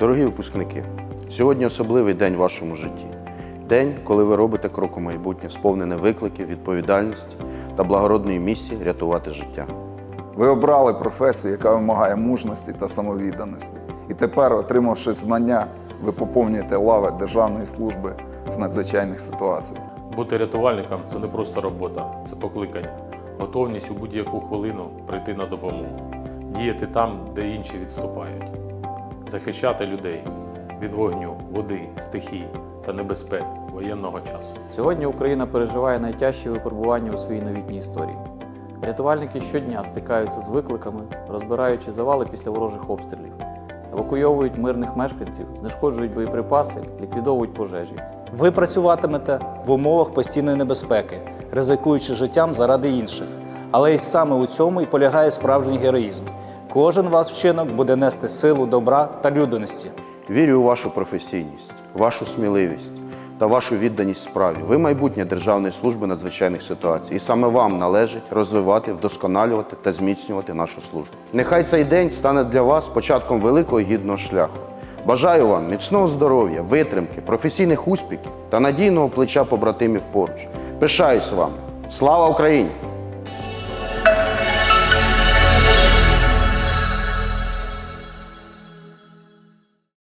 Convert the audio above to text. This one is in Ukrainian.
Дорогі випускники, сьогодні особливий день в вашому житті. День, коли ви робите крок у майбутнє, сповнене викликів, відповідальності та благородної місії рятувати життя. Ви обрали професію, яка вимагає мужності та самовідданості. І тепер, отримавши знання, ви поповнюєте лави Державної служби з надзвичайних ситуацій. Бути рятувальником це не просто робота, це покликання. Готовність у будь-яку хвилину прийти на допомогу, діяти там, де інші відступають, захищати людей від вогню, води, стихій та небезпек воєнного часу. Сьогодні Україна переживає найтяжчі випробування у своїй новітній історії. Рятувальники щодня стикаються з викликами, розбираючи завали після ворожих обстрілів, евакуйовують мирних мешканців, знешкоджують боєприпаси, ліквідовують пожежі. Ви працюватимете в умовах постійної небезпеки, ризикуючи життям заради інших. Але й саме у цьому і полягає справжній героїзм. Кожен ваш вчинок буде нести силу добра та людяності. Вірю у вашу професійність, вашу сміливість та вашу відданість справі. Ви майбутнє Державної служби надзвичайних ситуацій, і саме вам належить розвивати, вдосконалювати та зміцнювати нашу службу. Нехай цей день стане для вас початком великого гідного шляху. Бажаю вам міцного здоров'я, витримки, професійних успіхів та надійного плеча побратимів поруч. Пишаюсь вами. Слава Україні!